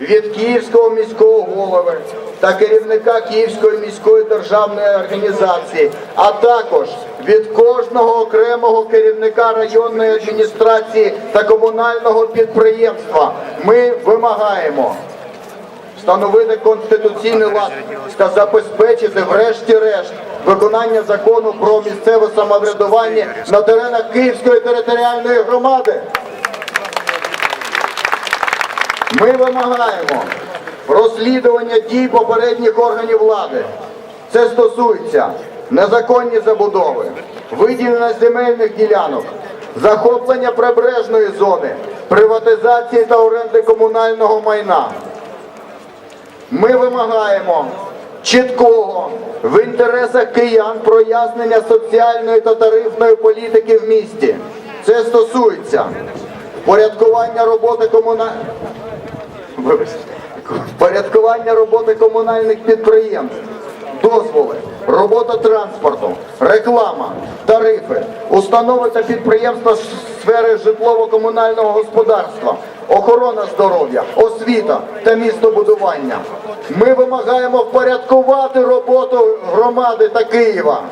від Київського міського голови та керівника Київської міської державної організації, а також від кожного окремого керівника районної адміністрації та комунального підприємства ми вимагаємо встановити конституційний лад та забезпечити, врешті-решт, виконання закону про місцеве самоврядування на теренах Київської територіальної громади. Ми вимагаємо розслідування дій попередніх органів влади. Це стосується незаконні забудови, виділення земельних ділянок, захоплення прибережної зони, приватизації та оренди комунального майна. Ми вимагаємо чіткого в інтересах киян прояснення соціальної та тарифної політики в місті. Це стосується порядкування роботи комунальних порядкування роботи комунальних підприємств, дозволи, робота транспорту, реклама, тарифи, установи та підприємства з сфери житлово-комунального господарства, охорона здоров'я, освіта та містобудування. Ми вимагаємо впорядкувати роботу громади та Києва.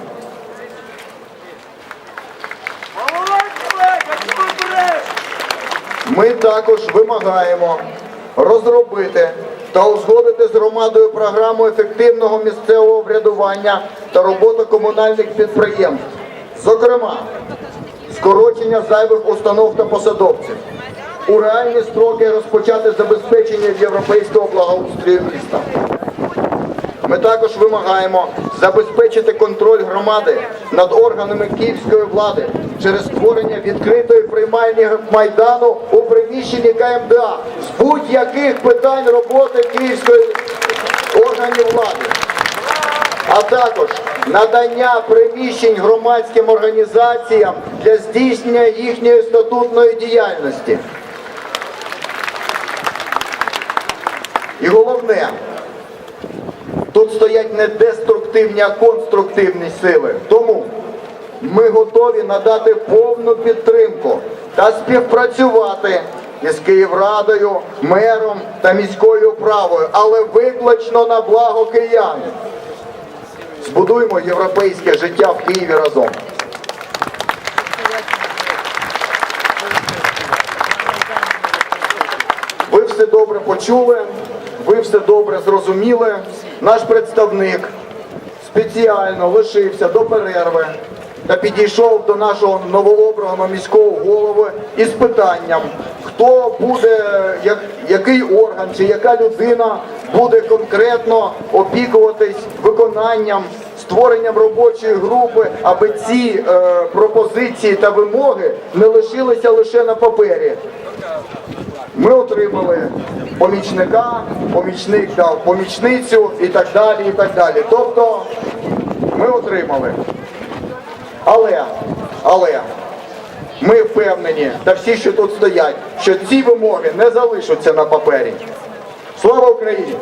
Ми також вимагаємо розробити та узгодити з громадою програму ефективного місцевого врядування та роботи комунальних підприємств. Зокрема, скорочення зайвих установ та посадовців. У реальні строки розпочати забезпечення європейського благоустрою міста. Ми також вимагаємо забезпечити контроль громади над органами київської влади через створення відкритої приймальні майдану у приміщенні КМДА з будь-яких питань роботи київської органів влади, а також надання приміщень громадським організаціям для здійснення їхньої статутної діяльності. І головне, Тут стоять не деструктивні, а конструктивні сили. Тому ми готові надати повну підтримку та співпрацювати із Київрадою, мером та міською управою, але виключно на благо киян. Збудуємо європейське життя в Києві разом. Ви все добре почули, ви все добре зрозуміли. Наш представник спеціально лишився до перерви та підійшов до нашого новообраного міського голови із питанням, хто буде, як, який орган чи яка людина буде конкретно опікуватись виконанням, створенням робочої групи, аби ці е, пропозиції та вимоги не лишилися лише на папері. Ми отримали помічника, помічник дав помічницю і так далі, і так далі. Тобто ми отримали. Але, але ми впевнені, та всі, що тут стоять, що ці вимоги не залишаться на папері. Слава Україні!